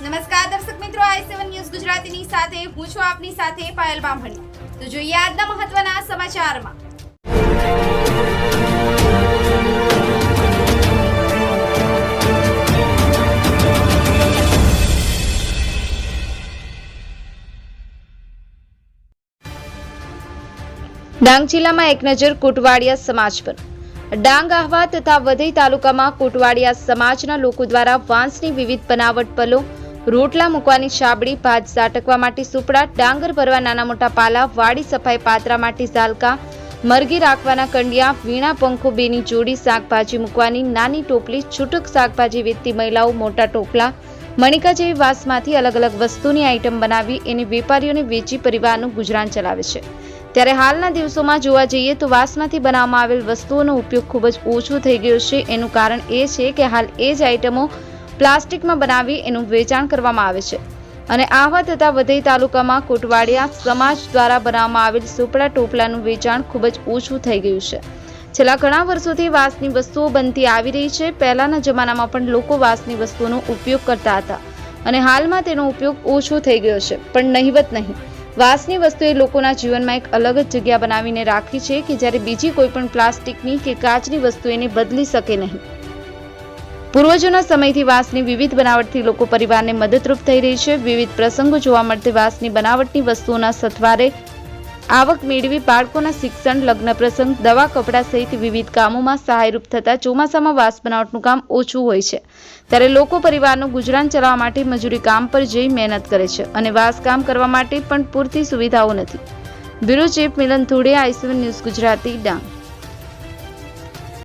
નમસ્કાર દર્શક મિત્રો, આઈ સેવન ન્યૂઝ ગુજરાતીની સાથે, હું છું આપની સાથે પાયલ બામણી. તો જોઈએ આજના મહત્વના સમાચારમાં. ડાંગ જિલ્લામાં એક નજર કોટવાડિયા સમાજ પર. ડાંગ આહવા તથા વધઈ તાલુકામાં કોટવાડિયા સમાજના લોકો દ્વારા વાંસની વિવિધ બનાવટ પલો રોટલા મૂકવાની છાબડી ભાત સાટકવા માટે સુપડા, ડાંગર ભરવા નાના મોટા પાલા, વાડી સફાઈ પાત્રા માટે ઝાલકા, મરઘી રાખવાના કંડિયા, વીણા પંખો બેની જોડી, શાકભાજી મૂકવાની નાની ટોપલી, છૂટક શાકભાજી વેચતી મહિલાઓ મોટા ટોપલા, મણિકા જેવી વાસમાંથી અલગ અલગ વસ્તુની આઈટમ બનાવી એને વેપારીઓને વેચી પરિવારનું ગુજરાન ચલાવે છે. ત્યારે હાલના દિવસોમાં જોવા જઈએ તો વાંસમાંથી બનાવવામાં આવેલ વસ્તુઓનો ઉપયોગ ખૂબ જ ઓછો થઈ ગયો છે. એનું કારણ એ છે કે હાલ એ જ આઈટમો પ્લાસ્ટિકમાં બનાવી એનું વેચાણ કરવામાં આવે છે. અને આવા તથા વધઈ તાલુકામાં કોટવાડિયા સમાજ દ્વારા બનાવવામાં આવેલ સુપડા ટોપલાનું વેચાણ ખૂબ જ ઓછું થઈ ગયું છે. છેલ્લા ઘણા વર્ષોથી વાંસની વસ્તુઓ બનતી આવી રહી છે. પહેલાના જમાનામાં પણ લોકો વાંસની વસ્તુઓનો ઉપયોગ કરતા હતા અને હાલમાં તેનો ઉપયોગ ઓછો થઈ ગયો છે. પણ નહિવત નહીં. વાંસની વસ્તુએ લોકોના જીવનમાં એક અલગ જ જગ્યા બનાવીને રાખી છે કે જ્યારે બીજી કોઈ પણ પ્લાસ્ટિકની કે કાચની વસ્તુ એને બદલી શકે નહીં. પૂર્વજોના સમયથી વાંસની વિવિધ બનાવટથી લોકો પરિવારને મદદરૂપ થઈ રહી છે. વિવિધ પ્રસંગો જોવા મળતી વાંસની બનાવટની વસ્તુઓના સથવારે આવક મેળવી બાળકોના શિક્ષણ, લગ્ન પ્રસંગ, દવા, કપડાં સહિત વિવિધ કામોમાં સહાયરૂપ થતા ચોમાસામાં વાંસ બનાવટનું કામ ઓછું હોય છે. ત્યારે લોકો પરિવારનું ગુજરાન ચલાવવા માટે મજૂરી કામ પર જઈ મહેનત કરે છે અને વાંસ કામ કરવા માટે પણ પૂરતી સુવિધાઓ નથી. Bureau chief Milan Dhode I C one news Gujarati, Dang.